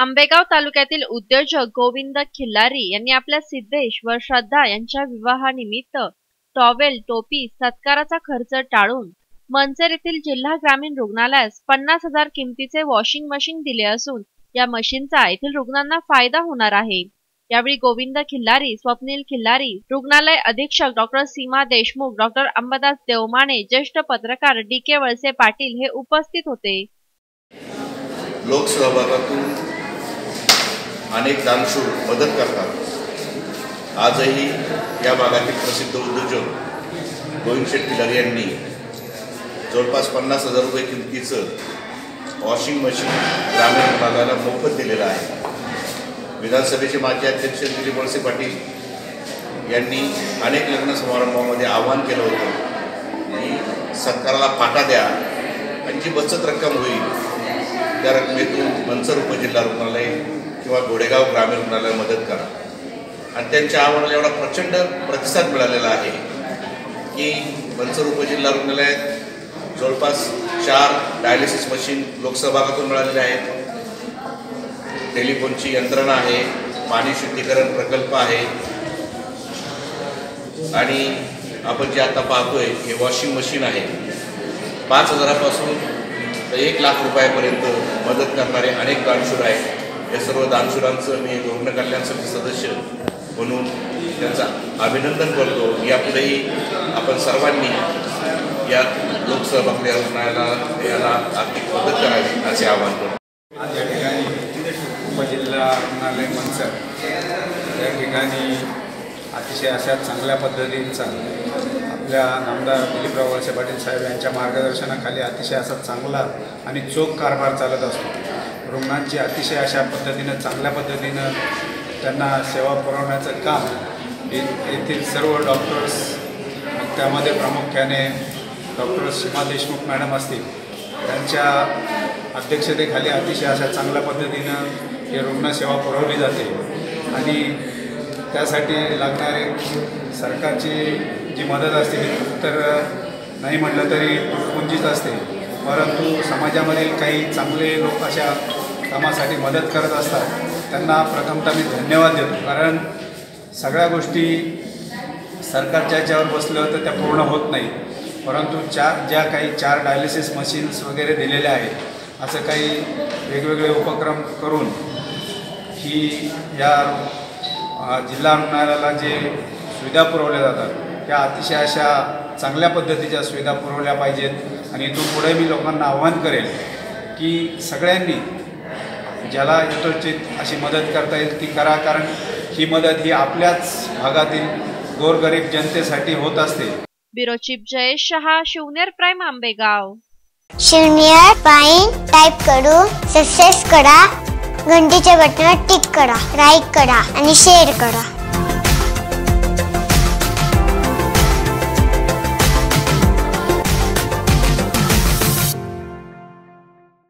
आंबेगाव तालुक्यातील उद्योजक गोविंद खिल्लारी यांनी आपल्या सिद्धेश व श्रद्धा यांच्या विवाहानिमित्त टॉवेल टोपी सत्काराचा खर्च टाळून मंचर येथील जिल्हा ग्रामीण रुग्णालयास पन्नास हजार किमतीचे वॉशिंग मशीन दिले असून या मशीनचा येथील रुग्णांना फायदा होणार आहे. यावेळी गोविंद खिल्लारी स्वप्नील खिल्लारी रुग्णालय अधीक्षक डॉक्टर सीमा देशमुख डॉक्टर अंबादास देवमाने ज्येष्ठ पत्रकार डी के वळसे पाटील हे उपस्थित होते. लोकसहभागातून अनेक दानशूर मदत करतात. आजही या भागातील प्रसिद्ध उद्योजक गोविंद शेट्टी लर यांनी जवळपास पन्नास हजार रुपये किमतीचं वॉशिंग मशीन ग्रामीण भागाला मोफत दिलेलं आहे. विधानसभेचे माजी अध्यक्ष दिलीप वळसे पाटील यांनी अनेक लग्न समारंभामध्ये आवाहन केलं होतं की सरकारला फाटा द्या आणि जी बचत रक्कम होईल त्या रकमेतून मनसर उपजिल्हा रुग्णालय किंवा घोडेगाव ग्रामीण रुग्णालयात मदत करा. आणि त्यांच्या आव्हानाला एवढा प्रचंड प्रतिसाद मिळालेला आहे की मनसर उपजिल्हा रुग्णालयात जवळपास चार डायलिसिस मशीन लोकसहभागातून मिळालेले आहेत. टेलिफोनची यंत्रणा आहे पाणी शुद्धीकरण प्रकल्प आहे. आणि आपण जे आता पाहतोय हे वॉशिंग मशीन आहे. पाच हजारापासून तर एक लाख रुपयापर्यंत मदत करणारे अनेक दानशूर आहेत. या सर्व दानशूरांचं मी रुग्ण कल्याण समिती सदस्य म्हणून त्यांचं अभिनंदन करतो. यापुढेही आपण सर्वांनी या लोकसहभागी रुग्णालयाला याला आर्थिक मदत करावी असे आवाहन करतो. आज या ठिकाणी उपजिल्हा रुग्णालय मनसर या ठिकाणी अतिशय अशा चांगल्या पद्धतींचा आपल्या नामदार दिलीपराव वळसे पाटील साहेब यांच्या मार्गदर्शनाखाली अतिशय असा चांगला आणि चोख कारभार चालत असतो. रुग्णांची अतिशय अशा पद्धतीनं चांगल्या पद्धतीनं त्यांना सेवा पुरवण्याचं काम येथील सर्व डॉक्टर्स त्यामध्ये प्रामुख्याने डॉक्टर सीमा देशमुख मॅडम असतील त्यांच्या अध्यक्षतेखाली अतिशय अशा चांगल्या पद्धतीनं ही रुग्णसेवा पुरवली जाते. आणि त्यासाठी लागणारे सरकारची जी मदत असते तर नाही म्हटलं तरी पुंजीच असते. परंतु समाजामधील काही चांगले लोक अशा कामासाठी मदत करत असतात त्यांना प्रथमतः मी धन्यवाद देतो. कारण सगळ्या गोष्टी सरकारच्या याच्यावर बसलं तर त्या पूर्ण होत नाही. परंतु चार ज्या काही चार डायलिसिस मशीन्स वगैरे दिलेल्या आहेत असं काही वेगवेगळे उपक्रम करून ही या जिल्हा रुग्णालयाला जे सुविधा पुरवल्या जातात त्या अतिशय अशा चांगल्या पद्धतीच्या सुविधा पुरवल्या पाहिजेत. आणि इथून पुढे मी लोकांना आव्हान करेल की सगळ्यांनी ज्याला यथोचित अशी मदत करता येईल ती करा. कारण ही मदत ही आपल्याच भागातील गोरगरीब जनतेसाठी होत असते. Bureau chief Jayesh Shah Shivner prime Ambegaon. शून्य पाईन टाईप करून सक्सेस करा. घंटीच्या बटनावर टिक करा लाईक करा आणि शेअर करा.